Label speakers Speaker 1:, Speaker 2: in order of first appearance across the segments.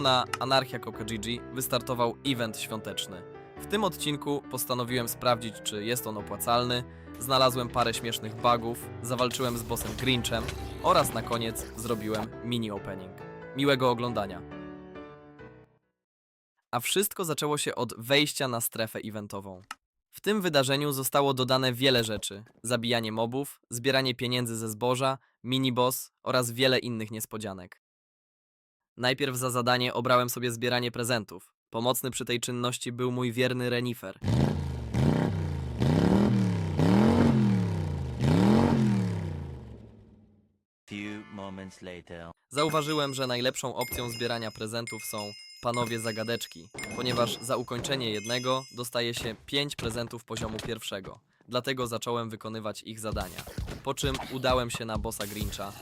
Speaker 1: Na Anarchia Gigi wystartował event świąteczny. W tym odcinku postanowiłem sprawdzić, czy jest on opłacalny, znalazłem parę śmiesznych bugów, zawalczyłem z bossem Grinchem oraz na koniec zrobiłem mini opening. Miłego oglądania. A wszystko zaczęło się od wejścia na strefę eventową. W tym wydarzeniu zostało dodane wiele rzeczy: zabijanie mobów, zbieranie pieniędzy ze zboża, miniboss oraz wiele innych niespodzianek. Najpierw za zadanie obrałem sobie zbieranie prezentów. Pomocny przy tej czynności był mój wierny renifer. Zauważyłem, że najlepszą opcją zbierania prezentów są panowie zagadeczki, ponieważ za ukończenie jednego dostaje się 5 prezentów poziomu pierwszego. Dlatego zacząłem wykonywać ich zadania. Po czym udałem się na bossa Grincha.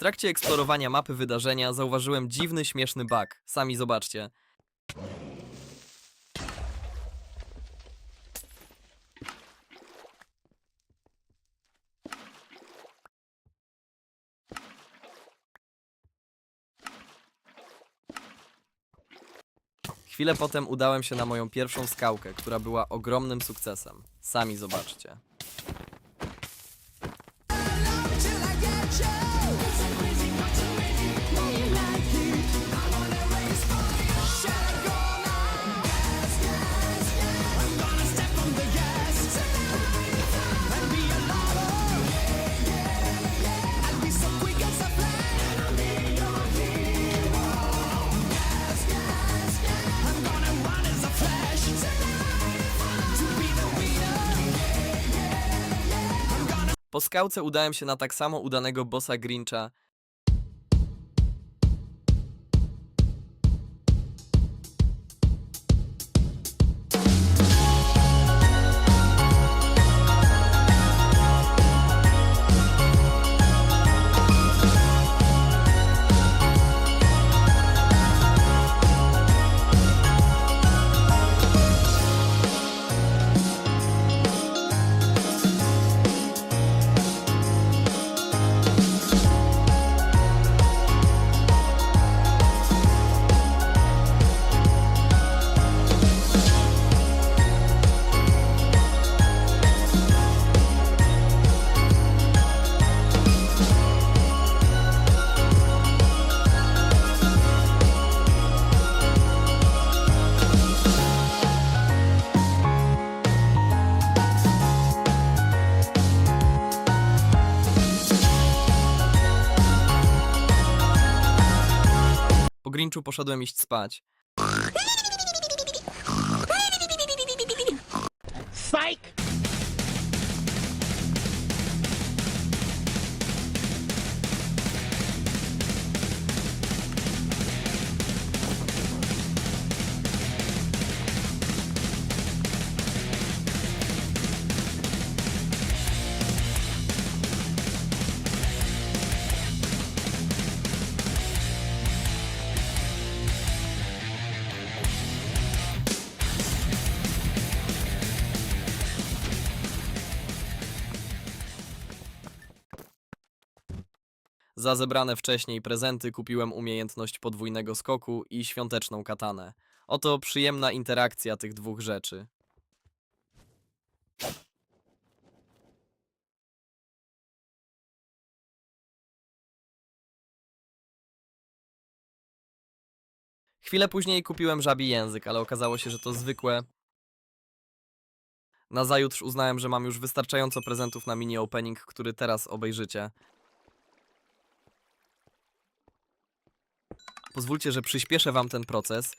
Speaker 1: Trakcie eksplorowania mapy wydarzenia zauważyłem dziwny, śmieszny bug. Sami zobaczcie. Chwilę potem udałem się na moją pierwszą skałkę, która była ogromnym sukcesem. Sami zobaczcie. Po skałce udałem się na tak samo udanego bossa Grincha. grinczu poszedłem iść spać. Psych! Za zebrane wcześniej prezenty kupiłem umiejętność podwójnego skoku i świąteczną katanę. Oto przyjemna interakcja tych dwóch rzeczy. Chwilę później kupiłem żabi język, ale okazało się, że to zwykłe. Nazajutrz uznałem, że mam już wystarczająco prezentów na mini opening, który teraz obejrzycie. Pozwólcie, że przyspieszę wam ten proces.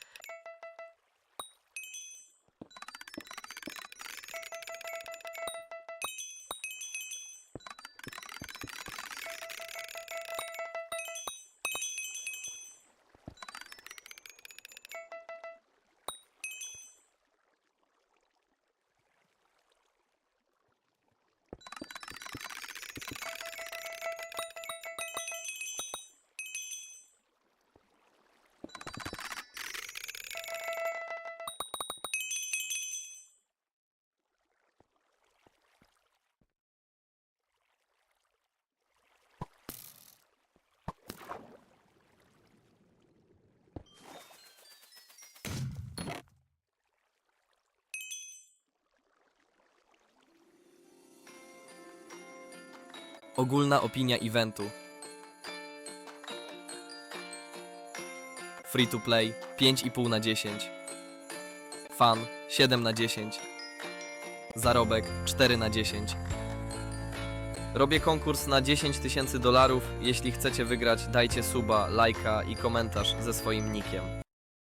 Speaker 1: Ogólna opinia eventu. Free to play 5,5 na 10. Fan 7 na 10. Zarobek 4 na 10. Robię konkurs na 10 tysięcy dolarów. Jeśli chcecie wygrać, dajcie suba, lajka i komentarz ze swoim nickiem.